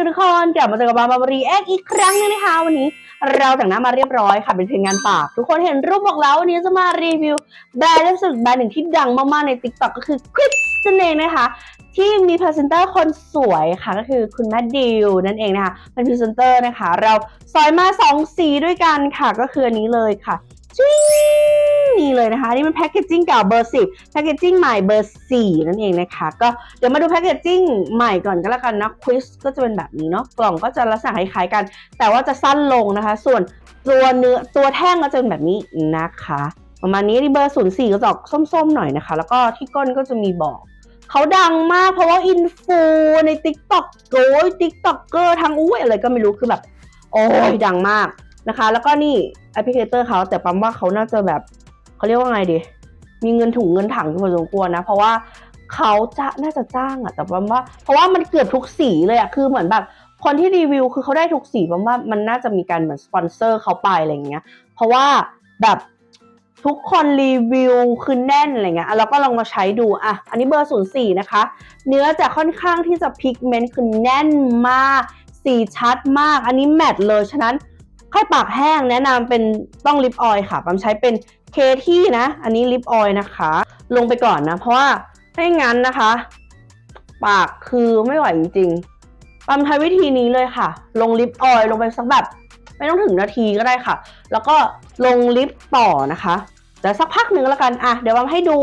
นึงทุกคนกลับมาเจอกับบาบาบารีเอ็กอีกครั้งหนึงนะคะวันนี้เราแต่งหน้ามาเรียบร้อยค่ะเป็นเพลงงานปากทุกคนเห็นรูปบอกแล้ววันนี้จะมารีวิวแบรนด์รู้สึกแบรนด์หนึ่งที่ดังมากๆใน t ิ k t o k ก็คือคริสนั่นเองนะคะที่มีพรีเซนเตอร์คนสวยค่ะก็คือคุณแมดดิวนั่นเองนะคะเป็นพรีเซนเตอร์นะคะ เราซอยมาสองสีด้วยกันค่ะก็คืออันนี้เลยค่ะ นี่เลยนะคะอันนี่มันแพคเกจจิ้งเก่าเบอร์สิบแพคเกจจิ้งใหม่เบอร์สี่นั่นเองนะคะก็เดี๋ยวมาดูแพคเกจจิ้งใหม่ก่อนก็แล้วกันนะควิสก็จะเป็นแบบนี้เนาะกล่องก็จะลักษณะคล้ายๆกัน แต่ว่าจะสั้นลงนะคะ ส่วนตัวเนื้อตัวแท่งก็จะเป็นแบบนี้นะคะประมาณนี้ที่เบอร์ศูนย์สี่ก็จะออกส้มๆหน่อยนะคะ แล้วก็ที่ก้นก็จะมีบอกเขาดังมากเพราะว่าอินฟูใน t ิ k t o k โอ้ย t ิ k t o k เกอร์ทั้งอุ้ยอะไรก็ไม่รู้คือแบบ โอ้ยดังมากนะคะ แล้วก็นี่แอปพลิเคเตอร์เขาแต่ปั๊มว่าเขาน่าจะแบบ เขาเรียกว่าไงดี มีเงินถุงเงินถังอยู่พอสมควรนะ เพราะว่าเขาจะน่าจะจ้างอะแต่ว่าเพราะว่ามันเกือบทุกสีเลยอะคือเหมือนแบบคนที่รีวิวคือเขาได้ทุกสีปั๊มว่ามันน่าจะมีการเหมือนสปอนเซอร์เขาไปอะไรอย่างเงี้ย เพราะว่าแบบทุกคนรีวิวคือแน่นอะไรเงี้ยอะเราก็ลองมาใช้ดูอะ อันนี้เบอร์ 04 นะคะ เนื้อจะค่อนข้างที่จะพิกเมนต์คือแน่นมาก สีชัดมาก อันนี้แมตต์เลย ฉะนั้น ใครปากแห้งแนะนำเป็นต้องลิปออยล์ค่ะปั๊มใช้เป็นเคที่นะ อันนี้ลิปออยล์นะคะ ลงไปก่อนนะ เพราะว่าไม่งั้นนะคะ ปากคือไม่ไหวจริงๆปั๊มใช้วิธีนี้เลยค่ะ ลงลิปออยล์ลงไปสักแบบ ไม่ต้องถึงนาทีก็ได้ค่ะ แล้วก็ลงลิปต่อนะคะแต่สักพักหนึ่งแล้วกันอะเดี๋ยววางให้ดู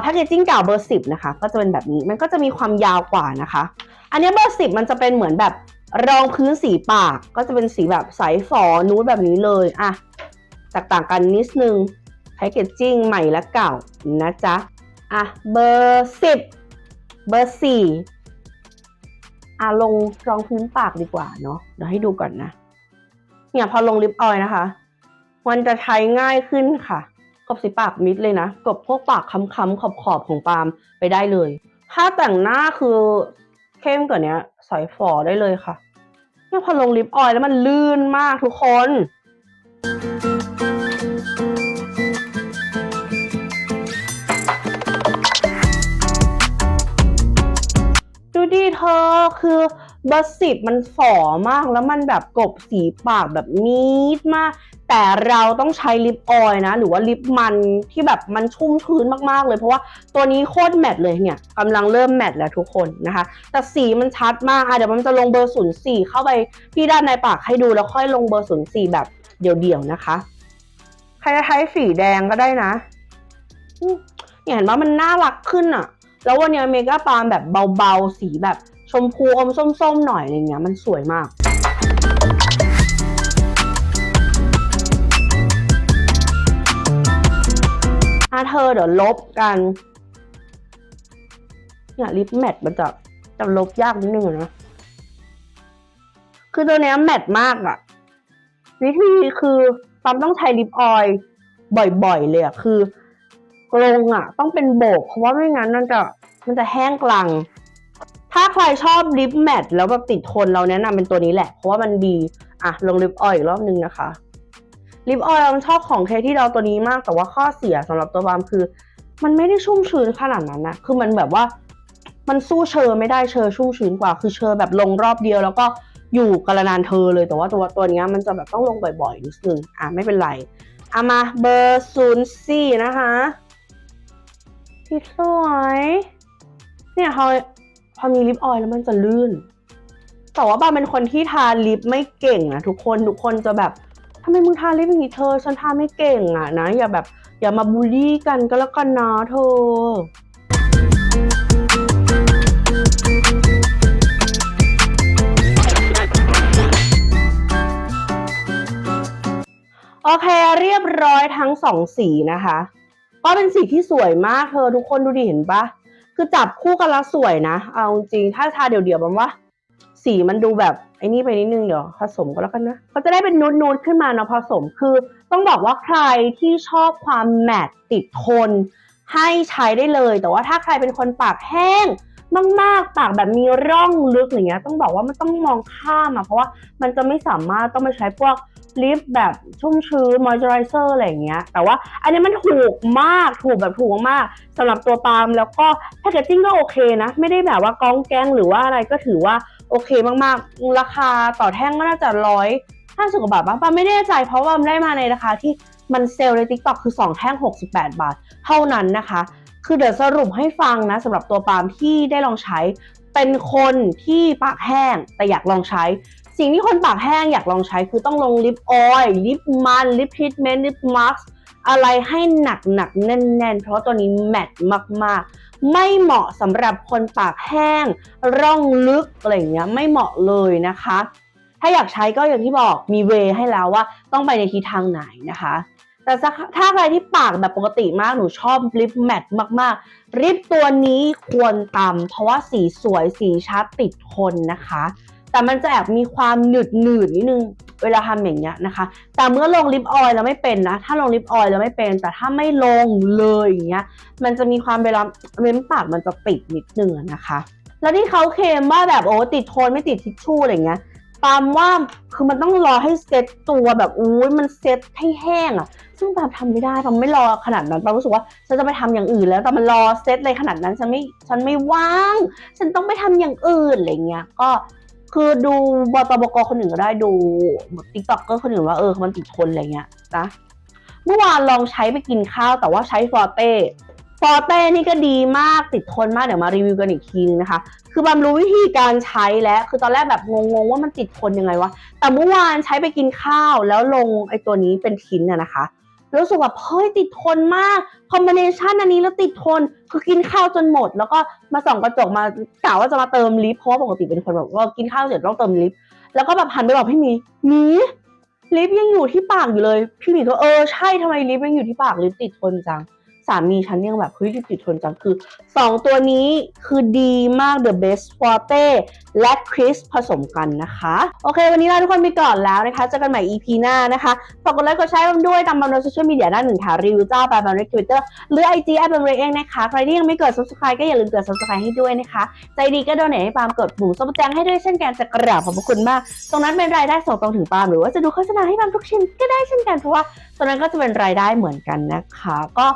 แพคเกจจิ้งเก่าเบอร์สิบนะคะ ก็จะเป็นแบบนี้มันก็จะมีความยาวกว่านะคะ อันนี้เบอร์สิบมันจะเป็นเหมือนแบบ รองพื้นสีปากก็จะเป็นสีแบบใสฝอนูดแบบนี้เลยอะแตกต่างกันนิดนึงแพคเกจจิ้งใหม่และเก่านะจ๊ะอะเบอร์สิบเบอร์สี่อะลงรองพื้นปากดีกว่าเนาะเดี๋ยวให้ดูก่อนนะ เนี่ยพอลงลิปออยนะคะ มันจะใช้ง่ายขึ้นค่ะกบสีปากมิดเลยนะกบพวกปากค้ำๆขอบๆของปาล์มไปได้เลย ถ้าแต่งหน้าคือ เข้มกว่านี้ใส่ฝอได้เลยค่ะเนี่ยพอลงลิปออยล์แล้วมันลื่นมากทุกคน ดูดิเธอคือเบอร์สิบมันฝ่อมากแล้วมันแบบกบสีปากแบบนิดมาก แต่เราต้องใช้ลิปออยนะ หรือว่าลิปมันที่แบบมันชุ่มชื้นมากๆเลย เพราะว่าตัวนี้โคตรแมตต์เลยเนี่ยกำลังเริ่มแมตต์แล้วทุกคนนะคะ แต่สีมันชัดมากอะเดี๋ยวมันจะลงเบอร์ศูนย์สี่เข้าไปที่ด้านในปากให้ดูแล้วค่อยลงเบอร์ศูนย์สี่แบบเดี่ยวๆนะคะ ใครจะใช้สีแดงก็ได้นะเห็นว่ามันน่ารักขึ้นอะ แล้ววันนี้เมคอัพปาล์มแบบเบาๆ สีแบบชมพูอมส้มๆ หน่อยอะไรเงี้ย มันสวยมาก เธอเดี๋ยวลบกัน เนี่ยลิปแมทมันจะจะลบยากนิดนึงนะ คือตัวเนี้ยแมทมากอะวิธีคือปั๊มต้องใช้ลิปออยล์บ่อยๆเลยอะคือกลงอะต้องเป็นโบก เพราะว่าไม่งั้นมันจะมันจะแห้งกลัง ถ้าใครชอบลิปแมทแล้วแบบติดทนเราแนะนำเป็นตัวนี้แหละ เพราะว่ามันดี อะลงลิปออยล์อีกรอบนึงนะคะ ลิปออยล์มันชอบของเคที่เราตัวนี้มาก แต่ว่าข้อเสียสำหรับตัวบามคือ มันไม่ได้ชุ่มชื้นขนาดนั้นนะคือมันแบบว่า มันสู้เชอร์ไม่ได้เชอร์ชุ่มชื้นกว่า คือเชอร์แบบลงรอบเดียว แล้วก็อยู่กระนานเธอเลยแต่ว่าตัวตัวนี้มันจะแบบต้องลงบ่อยๆนิดนึงอะไม่เป็นไรเอามาเบอร์ศูนย์สี่นะคะที่สวยเนี่ยพอพอมีลิปออยล์แล้วมันจะลื่น แต่ว่าบาเป็นคนที่ทาลิปไม่เก่งนะทุกคนทุกคนจะแบบ ทำไมมึงทาลิปอย่างนี้เธอ ฉันทาไม่เก่งอะนะ อย่าแบบ อย่ามาบูลลี่กันก็แล้วกันนะเธอ โอเคเรียบร้อยทั้งสองสีนะคะ ก็เป็นสีที่สวยมากเธอทุกคนดูดิเห็นปะคือจับคู่กันแล้วสวยนะ เอาจริงถ้าทาเดี่ยวๆมันว่า สีมันดูแบบ ไอ้นี่ไปนิดนึงเดี๋ยวผสมก็แล้วกันนะก็จะได้เป็นนูดๆขึ้นมาเนาะผสมคือต้องบอกว่าใครที่ชอบความแมตติดทน ให้ใช้ได้เลย แต่ว่าถ้าใครเป็นคนปากแห้งมากๆปากแบบมีร่องลึกอย่างเงี้ยต้องบอกว่ามันต้องมองข้ามอะเพราะว่ามันจะไม่สามารถต้องไปใช้พวกลิปแบบชุ่มชื้นมอยเจอไรเซอร์อะไรอย่างเงี้ย แต่ว่าอันนี้มันถูกมากถูกแบบถูกมากสำหรับตัวปาล์มแล้วก็แพคเกจจิ้งก็โอเคนะ ไม่ได้แบบว่ากองแกงหรือว่าอะไรก็ถือว่า โอเคมากๆ ราคาต่อแท่งก็น่าจะร้อยห้าสิบกว่าบาทบ้างปาไม่แน่ใจเพราะว่ามันได้มาในราคาที่มันเซลล์ใน TikTok คือ 2 แท่ง 68 บาท เท่านั้นนะคะ คือเดี๋ยวสรุปให้ฟังนะสำหรับตัวปาล์มที่ได้ลองใช้เป็นคนที่ปากแห้งแต่อยากลองใช้ สิ่งที่คนปากแห้งอยากลองใช้คือต้องลงลิปออยล์ลิปมันลิปทรีทเมนต์ลิปมาร์กอะไรให้หนักหนักๆแน่น ๆ เพราะตัวนี้แมทมากๆ ไม่เหมาะสำหรับคนปากแห้ง ร่องลึกอะไรอย่างเงี้ยไม่เหมาะเลยนะคะ ถ้าอยากใช้ก็อย่างที่บอกมีเวให้แล้วว่าต้องไปในทิศทางไหนนะคะแต่ถ้าใครที่ปากแบบปกติมากหนูชอบลิปแมทมากๆลิปตัวนี้ควรตำเพราะว่าสีสวยสีชัดติดทนนะคะ แต่มันจะแอบมีความหนืดหนืดนิดนึงเวลาทำอย่างเงี้ยนะคะ แต่เมื่อลงลิปออยล์แล้วไม่เป็นนะ ถ้าลงลิปออยล์แล้วไม่เป็น แต่ถ้าไม่ลงเลยอย่างเงี้ย มันจะมีความเวลาเม้มปากมันจะติดนิดนึงอะนะคะ แล้วที่เขาเคลมว่าแบบโอ้ติดโทนไม่ติดทิชชู่อะไรเงี้ยปามว่าคือมันต้องรอให้เซ็ตตัวแบบอุ้ยมันเซ็ตให้แห้งอะซึ่งปามทำไม่ได้ปามไม่รอขนาดนั้นปามรู้สึกว่าฉันจะไปทำอย่างอื่น แล้วแต่มันรอเซ็ตเลยขนาดนั้นฉันไม่ฉันไม่ว่าง ฉันต้องไปทำอย่างอื่นอะไรเงี้ยก็ คือดูบตบกคนอื่นก็ได้ดูติ๊กต็อกก็คนอื่นว่าเออมันติดทนอะไรเงี้ยนะเมื่อวานลองใช้ไปกินข้าวแต่ว่าใช้ฟอเต้ฟอเต้นี่ก็ดีมากติดทนมากเดี๋ยวมารีวิวกันอีกทีนึงนะคะ คือบำรู้วิธีการใช้แล้วคือตอนแรกแบบงงๆว่ามันติดทนยังไงวะแต่เมื่อวานใช้ไปกินข้าวแล้วลงไอ้ตัวนี้เป็นทิ้นอะนะคะ รู้สึกว่าเฮ้ยติดทนมากคอมบิเนชันอันนี้แล้วติดทนคือกินข้าวจนหมด แล้วก็มาส่องกระจกมากะว่าจะมาเติมลิปเพราะว่าปกติเป็นคนแบบว่ากินข้าวเสร็จต้องเติมลิปแล้วก็แบบหันไปบอกพี่มีมีลิปยังอยู่ที่ปากอยู่เลย พี่มีก็เออใช่ทำไมลิปยังอยู่ที่ปากลิปติดทนจังามีฉันยังแบบเฮ้ยลิติดทนจังคือสองตัวนี้คือดีมาก The Best Forte และ Chris ผสมกันนะคะ โอเค วันนี้ลาทุกคนไปก่อนแล้วนะคะเจอกันใหม่ EP หน้านะคะฝากกดไลค์กดแชร์กันด้วยตามบันโดโซเชียลมีเดียด้านหนึ่งค่ะรีวิวเจ้าไปบันโดยทวิตเตอร์หรือ IG แอปบันโดยเองนะคะ ใครที่ยังไม่กด subscribe ก็อย่าลืมกด subscribe ให้ด้วยนะคะ ใจดีก็โดนให้ปามกดปุ่มซุปเปอร์แจงให้ด้วยเช่นกันจะกราบขอบคุณมาก ตรงนั้นเป็นรายได้ส่งตรงถึงปามหรือว่าจะดูโฆษณาให้ปามทุกชิ้นก็ได้เช่นกันเพราะว่าตรงนั้นก็จะเป็นรายได้เหมือนกันนะคะ ก็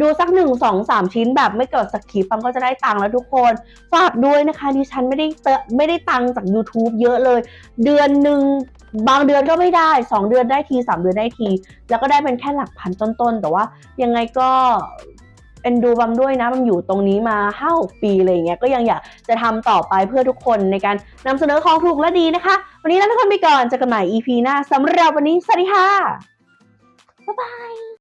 ดูสักหนึ่งสองสามชิ้นแบบไม่เกิดสคริปต์ปาล์มก็จะได้ตังค์แล้วทุกคน ฝากด้วยนะคะดิฉันไม่ได้เตะไม่ได้ตังค์จาก YouTube เยอะเลย เดือนหนึ่งบางเดือนก็ไม่ได้สองเดือนได้ทีสามเดือนได้ที แล้วก็ได้เป็นแค่หลักพันต้นๆ แต่ว่ายังไงก็เอ็นดูบัมด้วยนะบัมอยู่ตรงนี้มาห้าหกปีอะไรอย่างเงี้ยก็ยังอยากจะทำต่อไปเพื่อทุกคนในการนำเสนอของถูกและดีนะคะ วันนี้ลาทุกคนไปก่อนเจอกันใหม่ EP หน้าสำหรับวันนี้สวัสดีค่ะ บ๊ายบาย